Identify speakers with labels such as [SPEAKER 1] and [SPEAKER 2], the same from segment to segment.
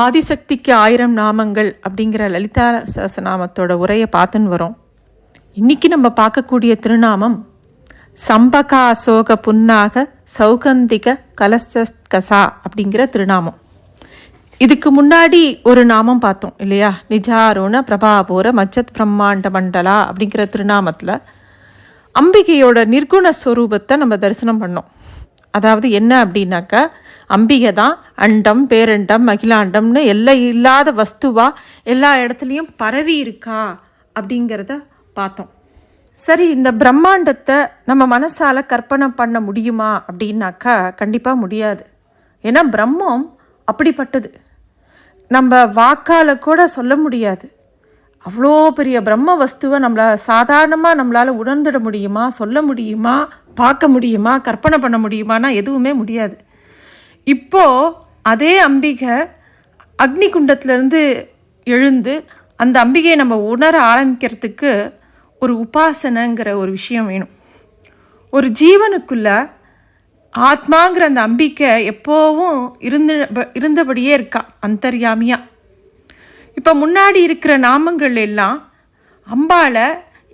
[SPEAKER 1] ஆதிசக்திக்கு ஆயிரம் நாமங்கள் அப்படிங்கிற லலிதா சஹஸ்ரநாமத்தோட உரையை பார்த்துன்னு வரோம். இன்னைக்கு நம்ம பார்க்கக்கூடிய திருநாமம் சம்பகா அசோக புன்னாக சௌகந்திக கலசஸ்கசா அப்படிங்கிற திருநாமம். இதுக்கு முன்னாடி ஒரு நாமம் பார்த்தோம் இல்லையா? நிஜாரோண பிரபாபூர மச்சத் பிரம்மாண்ட மண்டலா அப்படிங்கிற திருநாமத்தில் அம்பிகையோட நிர்குண ஸ்வரூபத்தை நம்ம தரிசனம் பண்ணோம். அதாவது என்ன அப்படின்னாக்கா அம்பிகை தான் அண்டம் பேரண்டம் மகிழாண்டம்னு எல்லை இல்லாத வஸ்துவா எல்லா இடத்துலையும் பரவி இருக்கா அப்படிங்கிறத பார்த்தோம். சரி இந்த பிரம்மாண்டத்தை நம்ம மனசால் கற்பனை பண்ண முடியுமா அப்படின்னாக்கா கண்டிப்பாக முடியாது. ஏன்னா பிரம்மம் அப்படிப்பட்டது. நம்ம வாக்கால் கூட சொல்ல முடியாது. அவ்வளோ பெரிய பிரம்ம வஸ்துவை நம்மளை சாதாரணமாக நம்மளால் உணர்ந்துட முடியுமா சொல்ல முடியுமா பார்க்க முடியுமா? கற்பனை பண்ண முடியுமானா எதுவுமே முடியாது. இப்போ அதே அம்பிகை அக்னி குண்டத்திலேருந்து எழுந்து அந்த அம்பிகையை நம்ம உணர ஆரம்பிக்கிறதுக்கு ஒரு உபாசனைங்கிற ஒரு விஷயம் வேணும். ஒரு ஜீவனுக்குள்ள ஆத்மாங்கிற அந்த அம்பிக்கை எப்போவும் இருந்து இருந்தபடியே இருக்கா? அந்தர்யாமியா. இப்போ முன்னாடி இருக்கிற நாமங்கள் எல்லாம் அம்பாவை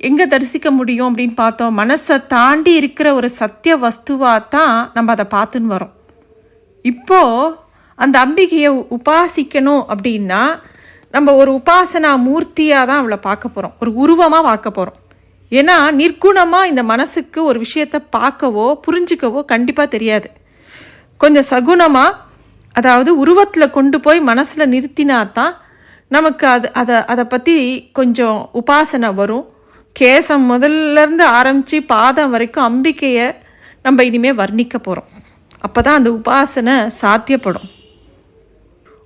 [SPEAKER 1] எங்கே தரிசிக்க முடியும் அப்படின்னு பார்த்தோம். மனசை தாண்டி இருக்கிற ஒரு சத்திய வஸ்துவாக தான் நம்ம அதை பார்த்துன்னு வரோம். இப்போது அந்த அம்பிகையை உபாசிக்கணும் அப்படின்னா நம்ம ஒரு உபாசனா மூர்த்தியாக தான் அவளை பார்க்க போகிறோம் ஒரு உருவமாக பார்க்க போகிறோம் ஏன்னா நிர்குணமாக இந்த மனசுக்கு ஒரு விஷயத்தை பார்க்கவோ புரிஞ்சுக்கவோ கண்டிப்பாக தெரியாது. கொஞ்சம் சகுனமாக அதாவது உருவத்தில் கொண்டு போய் மனசில் நிறுத்தினா தான் நமக்கு அது அதை அதை பற்றி கொஞ்சம் உபாசனை வரும். கேசம் முதல்ல இருந்து ஆரம்பித்து பாதம் வரைக்கும் அம்பிக்கையை நம்ம இனிமேல் வர்ணிக்க போகிறோம் அப்போ தான் அந்த உபாசனை சாத்தியப்படும்.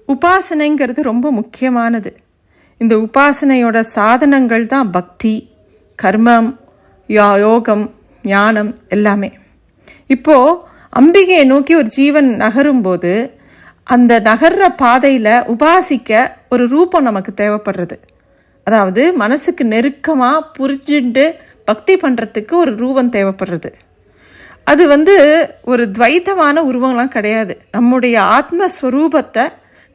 [SPEAKER 1] உபாசனைங்கிறது ரொம்ப முக்கியமானது. இந்த உபாசனையோட சாதனங்கள் தான் பக்தி கர்மம் யா யோகம் ஞானம் எல்லாமே. இப்போது அம்பிகையை நோக்கி ஒரு ஜீவன் நகரும்போது அந்த நகர்ற பாதையில் உபாசிக்க ஒரு ரூபம் நமக்கு தேவைப்படுறது. அதாவது மனசுக்கு நெருக்கமாக புரிஞ்சுட்டு பக்தி பண்ணுறதுக்கு ஒரு ரூபம் தேவைப்படுறது. அது வந்து ஒரு துவைத்தமான உருவம்லாம் கிடையாது. நம்முடைய ஆத்மஸ்வரூபத்தை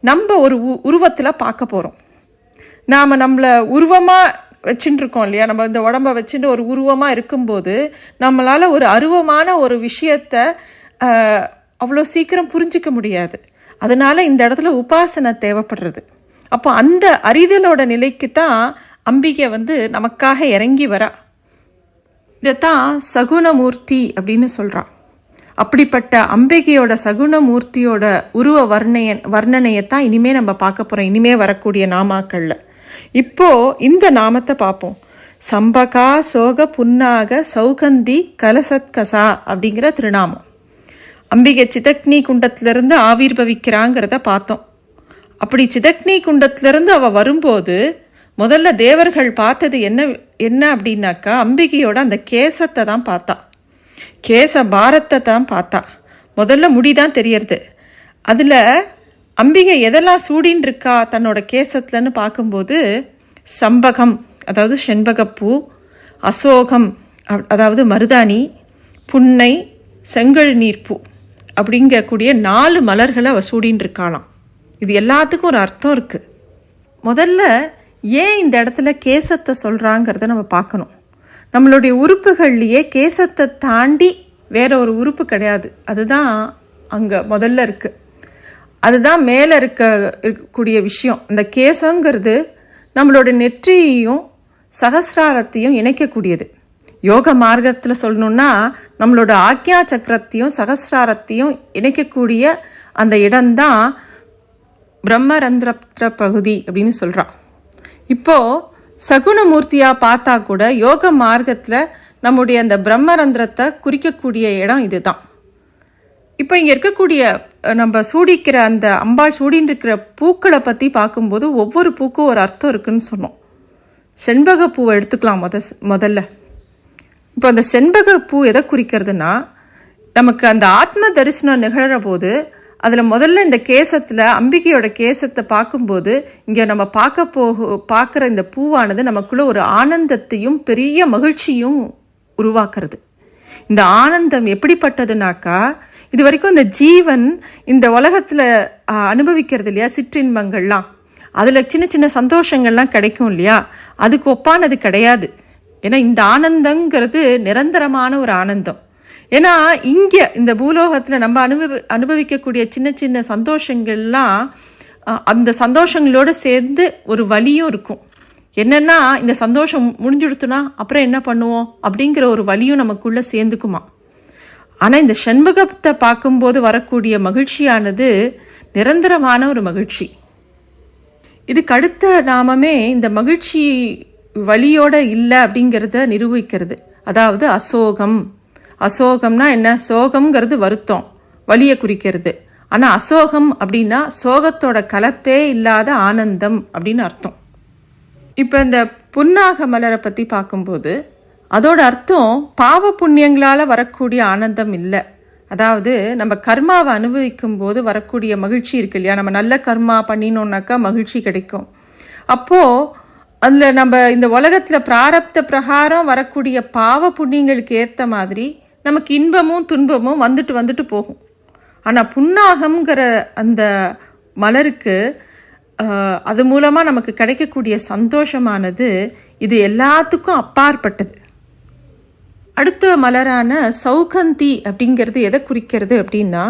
[SPEAKER 1] நம்ம ஒரு உ உருவத்தில் பார்க்க போகிறோம் நாம் நம்மளை உருவமாக வச்சுட்டு இருக்கோம் இல்லையா? நம்ம இந்த உடம்ப வச்சுட்டு ஒரு உருவமாக இருக்கும்போது நம்மளால் ஒரு அருவமான ஒரு விஷயத்த அவ்வளோ சீக்கிரம் புரிஞ்சிக்க முடியாது. அதனால் இந்த இடத்துல உபாசனை தேவைப்படுறது. அப்போ அந்த அறிதலோட நிலைக்கு தான் அம்பிகை வந்து நமக்காக இறங்கி வரா. இதைத்தான் சகுணமூர்த்தி அப்படின்னு சொல்கிறான் அப்படிப்பட்ட அம்பிகையோட சகுணமூர்த்தியோட உருவ வர்ணையன் வர்ணனையை தான் இனிமே நம்ம பார்க்க போகிறோம் இனிமே வரக்கூடிய நாமாக்களில். இப்போது இந்த நாமத்தை பார்ப்போம். சம்பகா சோக புன்னாக சௌகந்தி கலசத்கசா அப்படிங்கிற திருநாமம். அம்பிகை சிதக்னி குண்டத்திலிருந்து ஆவிர்பவிக்கிறாங்கிறத பார்த்தோம். அப்படி சிதக்னி குண்டத்திலிருந்து அவள் வரும்போது முதல்ல தேவர்கள் பார்த்தது என்ன என்ன அப்படின்னாக்கா அம்பிகையோட அந்த கேசத்தை தான் பார்த்தா. கேச பாரத்தை தான் பார்த்தா. முதல்ல முடி தான் தெரியறது. அதில் அம்பிகை எதெல்லாம் சூடின்னு இருக்கா தன்னோட கேசத்துலன்னு பார்க்கும்போது சம்பகம் அதாவது செண்பகப்பூ அசோகம் அதாவது மருதாணி புன்னை செங்கல் நீர்ப்பூ அப்படிங்கக்கூடிய நாலு மலர்களை அவள் சூடின்னு இருக்காளாம். இது எல்லாத்துக்கும் ஒரு அர்த்தம் இருக்குது முதல்ல ஏன் இந்த இடத்துல கேசத்தை சொல்கிறாங்கிறத நம்ம பார்க்கணும். நம்மளுடைய உறுப்புகள்லையே கேசத்தை தாண்டி வேற ஒரு உறுப்பு கிடையாது. அதுதான் அங்கே முதல்ல இருக்குது அதுதான் மேலே இருக்க இருக்கக்கூடிய விஷயம். இந்த கேசங்கிறது நம்மளோட நெற்றியையும் சகசிராரத்தையும் இணைக்கக்கூடியது. யோக மார்க்கத்தில் சொல்லணுன்னா நம்மளோட ஆக்யா சக்கரத்தையும் சகசிராரத்தையும் இணைக்கக்கூடிய அந்த இடம்தான் பிரம்மரந்திர பகுதி அப்படின்னு சொல்கிறான் இப்போது சகுணமூர்த்தியாக பார்த்தா கூட யோக மார்க்கத்தில் நம்முடைய அந்த பிரம்மரந்திரத்தை குறிக்கக்கூடிய இடம் இதுதான். இப்போ இங்கே இருக்கக்கூடிய நம்ம சூடிக்கிற அந்த அம்பாள் சூடின்னு இருக்கிற பூக்களை பற்றி பார்க்கும்போது ஒவ்வொரு பூக்கும் ஒரு அர்த்தம் இருக்குன்னு சொன்னோம். செண்பக பூவை எடுத்துக்கலாம் முத முதல்ல. இப்போ அந்த செண்பக பூ எதை குறிக்கிறதுனா நமக்கு அந்த ஆத்ம தரிசனம் நிகழற போது அதில் முதல்ல இந்த கேசத்தில் அம்பிகையோட கேசத்தை பார்க்கும்போது இங்கே நம்ம பார்க்க போக பார்க்குற இந்த பூவானது நமக்குள்ள ஒரு ஆனந்தத்தையும் பெரிய மகிழ்ச்சியும் உருவாக்குறது. இந்த ஆனந்தம் எப்படிப்பட்டதுனாக்கா இது வரைக்கும் இந்த ஜீவன் இந்த உலகத்தில் அனுபவிக்கிறது இல்லையா? சிற்றின்பங்கள்லாம். அதில் சின்ன சின்ன சந்தோஷங்கள்லாம் கிடைக்கும் இல்லையா? அதுக்கு ஒப்பானது கிடையாது. ஏன்னா இந்த ஆனந்தங்கிறது நிரந்தரமான ஒரு ஆனந்தம். ஏன்னா இங்கே இந்த பூலோகத்தில் நம்ம அனுபவி அனுபவிக்கக்கூடிய சின்ன சின்ன சந்தோஷங்கள்லாம் அந்த சந்தோஷங்களோடு சேர்ந்து ஒரு வழியும் இருக்கும். என்னன்னா இந்த சந்தோஷம் முடிஞ்சுடுத்துனா அப்புறம் என்ன பண்ணுவோம்? அப்படிங்கிற ஒரு வலியும் நமக்குள்ளே சேர்ந்துக்குமா? ஆனால் இந்த செண்பகத்தை பார்க்கும்போது வரக்கூடிய மகிழ்ச்சியானது நிரந்தரமான ஒரு மகிழ்ச்சி. இதுக்கு அடுத்த நாமமே இந்த மகிழ்ச்சி வலியோட இல்லை அப்படிங்கிறத நிரூபிக்கிறது. அதாவது அசோகம். அசோகம்னா என்ன? சோகம்ங்கிறது வருத்தம் வலியை குறிக்கிறது. ஆனால் அசோகம் அப்படின்னா சோகத்தோட கலப்பே இல்லாத ஆனந்தம் அப்படின்னு அர்த்தம். இப்போ இந்த புன்னாக மலரை பற்றி பார்க்கும்போது அதோட அர்த்தம் பாவ புண்ணியங்களால் வரக்கூடிய ஆனந்தம் இல்லை. அதாவது நம்ம கர்மாவை அனுபவிக்கும் போது வரக்கூடிய மகிழ்ச்சி இருக்கு இல்லையா? நம்ம நல்ல கர்மா பண்ணினோம்னாக்கா மகிழ்ச்சி கிடைக்கும். அப்போது அதில் நம்ம இந்த உலகத்தில் பிராரப்த பிரகாரம் வரக்கூடிய பாவ புண்ணியங்களுக்கு ஏற்ற மாதிரி நமக்கு இன்பமும் துன்பமும் வந்துட்டு வந்துட்டு போகும். ஆனால் புன்னாகம்ங்கிற அந்த மலருக்கு அது மூலமாக நமக்கு கிடைக்கக்கூடிய சந்தோஷமானது இது எல்லாத்துக்கும் அப்பாற்பட்டது. அடுத்த மலரான சௌகந்தி அப்படிங்கிறது எதை குறிக்கிறது அப்படின்னா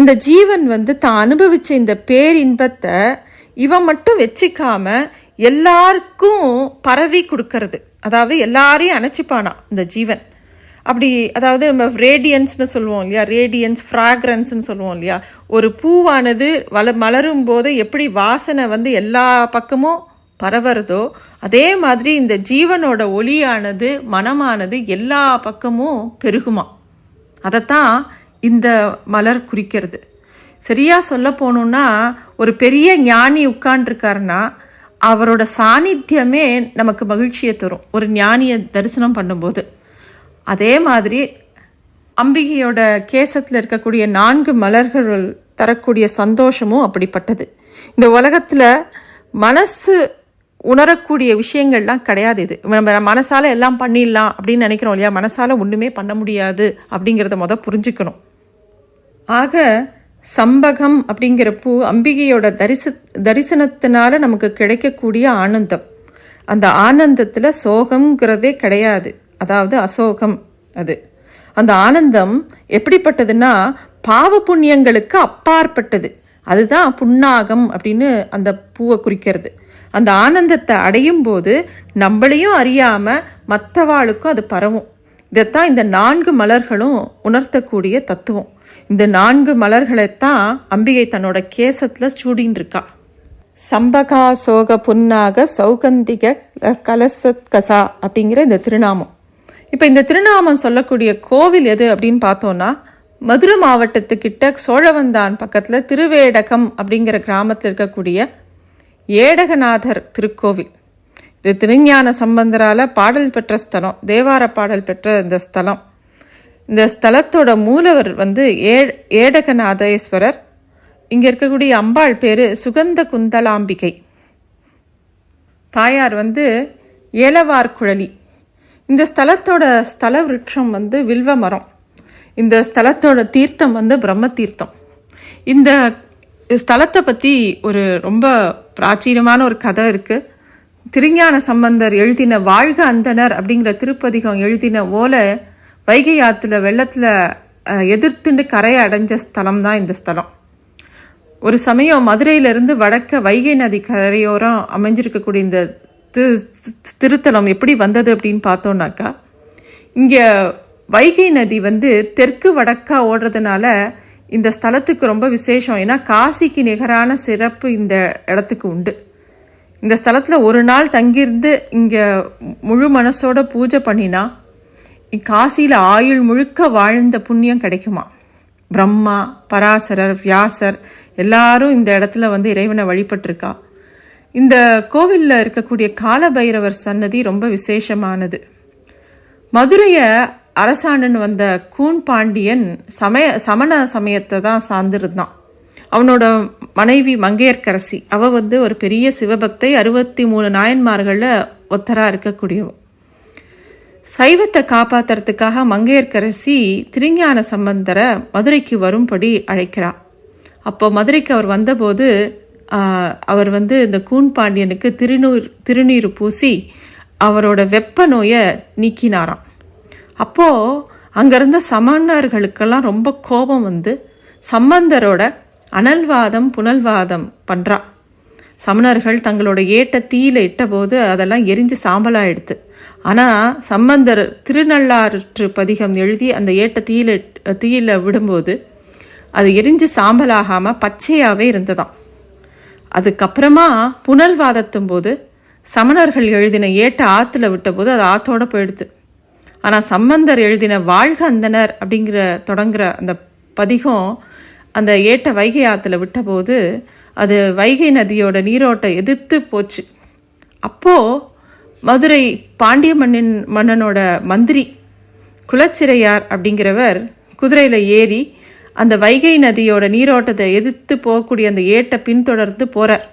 [SPEAKER 1] இந்த ஜீவன் வந்து தான் அனுபவித்த இந்த பேரின்பத்தை இவன் மட்டும் வச்சுக்காம எல்லாருக்கும் பரவி கொடுக்கறது. அதாவது எல்லாரையும் அணைச்சிப்பானா இந்த ஜீவன். அப்படி அதாவது நம்ம ரேடியன்ஸ்னு சொல்லுவோம் இல்லையா? ரேடியன்ஸ் ஃப்ராக்ரன்ஸ்னு சொல்லுவோம் இல்லையா? ஒரு பூவானது வள மலரும் போது எப்படி வாசனை வந்து எல்லா பக்கமும் பரவறதோ அதே மாதிரி இந்த ஜீவனோட ஒளியானது மனமானது எல்லா பக்கமும் பெருகுமா? அதைத்தான் இந்த மலர் குறிக்கிறது. சரியாக சொல்ல போகணுன்னா ஒரு பெரிய ஞானி உட்காண்டிருக்காருன்னா அவரோட சாநித்தியமே நமக்கு மகிழ்ச்சியை தரும். ஒரு ஞானியை தரிசனம் பண்ணும்போது. அதே மாதிரி அம்பிகையோட கேசத்தில் இருக்கக்கூடிய நான்கு மலர்கள் தரக்கூடிய சந்தோஷமும் அப்படிப்பட்டது. இந்த உலகத்தில் மனசு உணரக்கூடிய விஷயங்கள்லாம் கிடையாது இது. நம்ம மனசால் எல்லாம் பண்ணிடலாம் அப்படின்னு நினைக்கிறோம் இல்லையா? மனசால் ஒன்றுமே பண்ண முடியாது அப்படிங்கிறத மொதல் புரிஞ்சுக்கணும். ஆக சம்பகம் அப்படிங்கிற பூ அம்பிகையோட தரிச தரிசனத்தினால நமக்கு கிடைக்கக்கூடிய ஆனந்தம். அந்த ஆனந்தத்தில் சோகம்ங்கிறதே கிடையாது. அதாவது அசோகம் அது. அந்த ஆனந்தம் எப்படிப்பட்டதுன்னா பாவ புண்ணியங்களுக்கு அப்பாற்பட்டது. அதுதான் புண்ணாகம் அப்படின்னு அந்த பூவை குறிக்கிறது. அந்த ஆனந்தத்தை அடையும் போது நம்மளையும் அறியாம மற்றவாளுக்கும் அது பரவும். இதைத்தான் இந்த நான்கு மலர்களும் உணர்த்தக்கூடிய தத்துவம். இந்த நான்கு மலர்களைத்தான் அம்பிகை தன்னோட கேசத்துல சூடின்னு இருக்கா சம்பகா சோக புன்னாக சௌகந்திக கலசத் கசா அப்படிங்கிற இந்த திருநாமம். இப்போ இந்த திருநாமம் சொல்லக்கூடிய கோவில் எது அப்படின்னு பார்த்தோம்னா மதுரை மாவட்டத்துக்கிட்ட சோழவந்தான் பக்கத்தில் திருவேடகம் அப்படிங்கிற கிராமத்தில் இருக்கக்கூடிய ஏடகநாதர் திருக்கோவில். இது திருஞான சம்பந்தரால் பாடல் பெற்ற ஸ்தலம் தேவார பாடல் பெற்ற இந்த ஸ்தலம். இந்த ஸ்தலத்தோட மூலவர் வந்து ஏ ஏடகநாதேஸ்வரர். இங்கே இருக்கக்கூடிய அம்பாள் பேர் சுகந்த குந்தலாம்பிகை. தாயார் வந்து ஏலவார் குழலி இந்த ஸ்தலத்தோட ஸ்தல விருட்சம் வந்து வில்வ மரம். இந்த ஸ்தலத்தோட தீர்த்தம் வந்து பிரம்ம தீர்த்தம். இந்த ஸ்தலத்தை பற்றி ஒரு ரொம்ப பிராச்சீனமான ஒரு கதை இருக்குது திருஞான சம்பந்தர் எழுதின வாழ்க அந்தனர் அப்படிங்கிற திருப்பதிகம் எழுதின ஓலை வைகை ஆற்றுல வெள்ளத்தில் எதிர்த்துண்டு கரையை அடைஞ்ச ஸ்தலம் தான் இந்த ஸ்தலம். ஒரு சமயம் மதுரையிலிருந்து வடக்க வைகை நதி கரையோரம் அமைஞ்சிருக்கக்கூடிய இந்த திருத்தலம் எப்படி வந்தது அப்படின்னு பார்த்தோன்னாக்கா இங்கே வைகை நதி வந்து தெற்கு வடக்கா ஓடுறதுனால இந்த ஸ்தலத்துக்கு ரொம்ப விசேஷம். ஏன்னா காசிக்கு நிகரான சிறப்பு இந்த இடத்துக்கு உண்டு. இந்த ஸ்தலத்தில் ஒரு நாள் தங்கியிருந்து இங்கே முழு மனசோட பூஜை பண்ணினா காசியில் ஆயுள் முழுக்க வாழ்ந்த புண்ணியம் கிடைக்குமா? பிரம்மா பராசரர் வியாசர் எல்லாரும் இந்த இடத்துல வந்து இறைவனை வழிபட்டிருக்கா. இந்த கோவிலில் இருக்கக்கூடிய காலபைரவர் சன்னதி ரொம்ப விசேஷமானது. மதுரையை அரசாண்டுன்னு வந்த கூன் பாண்டியன் சமய சமண சமயத்தை தான் சார்ந்திருந்தான். அவனோட மனைவி மங்கையர்க்கரசி. அவ வந்து ஒரு பெரிய சிவபக்தை அறுபத்தி மூணு நாயன்மார்களில் ஒத்தராக இருக்கக்கூடியவன் சைவத்தை காப்பாத்துறதுக்காக மங்கையர்க்கரசி திருஞான சம்பந்தரை மதுரைக்கு வரும்படி அழைக்கிறா. அப்போ மதுரைக்கு அவர் வந்தபோது அவர் வந்து இந்த கூன் பாண்டியனுக்கு திருநூர் திருநீர் பூசி அவரோட வெப்ப நோயை நீக்கினாராம். அப்போது அங்கேருந்த சமணர்களுக்கெல்லாம் ரொம்ப கோபம் வந்து சம்பந்தரோட அனல்வாதம் புனல்வாதம் பண்ணுறா சமணர்கள் தங்களோட ஏட்ட தீயில இட்டபோது அதெல்லாம் எரிஞ்சு சாம்பலாயிடுது ஆனால் சம்பந்தர் திருநள்ளாற்று பதிகம் எழுதி அந்த ஏட்ட தீயில தீயில விடும்போது அது எரிஞ்சு சாம்பலாகாமல் பச்சையாகவே இருந்ததாம். அதுக்கப்புறமா புனல் வாதத்தும் போது சமணர்கள் எழுதின ஏட்டை ஆற்றுல விட்டபோது அது ஆத்தோட போயிடுது. ஆனால் சம்பந்தர் எழுதின வாழ்க அந்தனர் அப்படிங்கிற தொடங்குற அந்த பதிகம் அந்த ஏட்டை வைகை ஆற்றுல விட்டபோது அது வைகை நதியோட நீரோட்டை எதிர்த்து போச்சு. அப்போ மதுரை பாண்டிய மன்னன் மன்னனோட மந்திரி குலச்சிறையார் அப்படிங்கிறவர் குதிரையில் ஏறி அந்த வைகை நதியோட நீரோட்டத்தை எதிர்த்து போகக்கூடிய அந்த ஏட்டை பின்தொடர்ந்து போகிறார்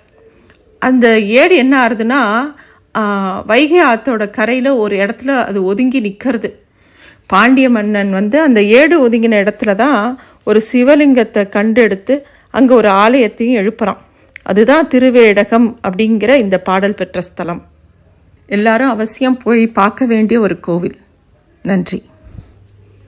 [SPEAKER 1] அந்த ஏடு என்ன ஆறுதுன்னா வைகை ஆத்தோட கரையில் ஒரு இடத்துல அது ஒதுங்கி நிற்கிறது பாண்டிய மன்னன் வந்து அந்த ஏடு ஒதுங்கின இடத்துல தான் ஒரு சிவலிங்கத்தை கண்டெடுத்து அங்கே ஒரு ஆலயத்தையும் எழுப்புறான். அதுதான் திருவேடகம் அப்படிங்கிற இந்த பாடல் பெற்ற ஸ்தலம். எல்லாரும் அவசியம் போய் பார்க்க வேண்டிய ஒரு கோவில். நன்றி.